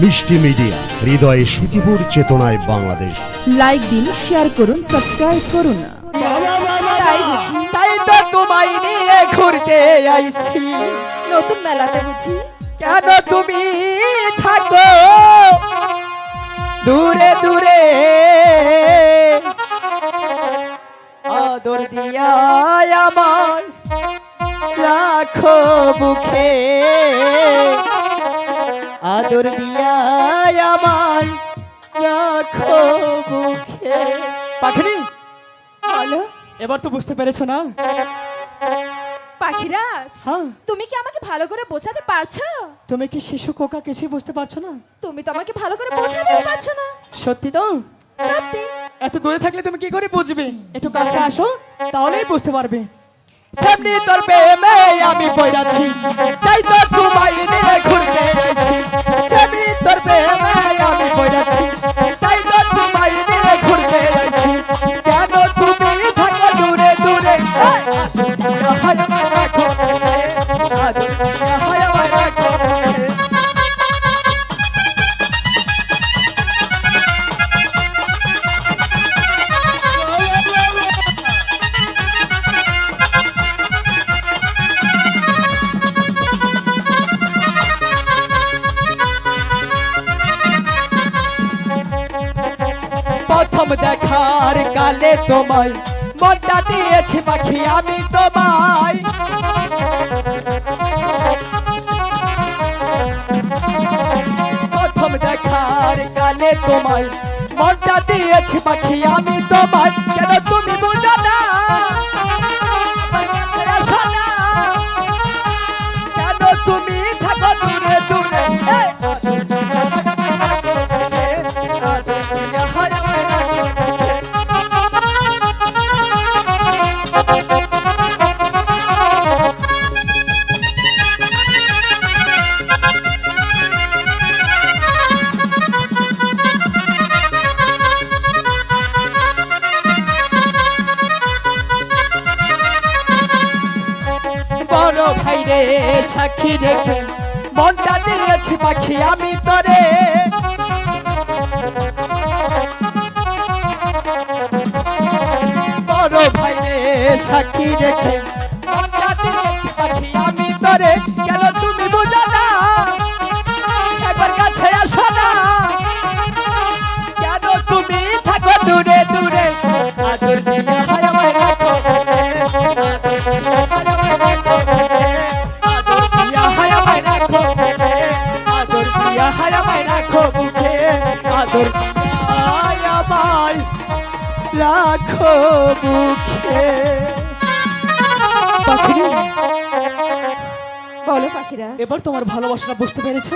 মিষ্টি মিডিয়া হৃদয়ে সুখীপুর চেতনায় বাংলাদেশ। লাইক দিন শেয়ার করুন সাবস্ক্রাইব করুন। তাই তো তোমায় নিয়ে ঘুরতে আইছি। নতুন মেলাতে বুঝি? কেন তুমি থাকো? দূরে দূরে। আদর দিয়া আমার রাখো বুকে আদর দিয়া আমার রাখো বুকে পাখরি বলো। এবার তো বুঝতে পেরেছ না? পাখিরাজ হ্যাঁ? তুমি কি আমাকে ভালো করে বোঝাতে পারছ? তুমি কি শিশু কোকা কিছুই বুঝতে পারছ না? তুমি তো আমাকে ভালো করে বোঝাতে পারছ না। সত্যি তো? সত্যি। এত দূরে থাকলে তুমি কি করে বুঝবে? একটু কাছে আসো তাহলেই বুঝতে পারবে। সামনে তোর প্রেমে আমি পড়াছি তাই তো তোমায় নিয়ে প্রথম দেখার কালে তোমায়। মনটা দিয়েছি পাখি, আমি তোমায়। প্রথম দেখার কালে তোমায়। মনটা দিয়েছি পাখি রে সাক্ষী রেখে মনটা দিয়েছি পাখি, আমি তরে। বড় ভাই সাক্ষী রেখে মনটা দিয়েছি পাখি, আমি তোরে। হায় রাখো বুকে আদর। হায়া রাখো বুকে পাখিরা। বলো পাখিরা। এবার তোমার ভালোবাসাটা বুঝতে পেরেছ?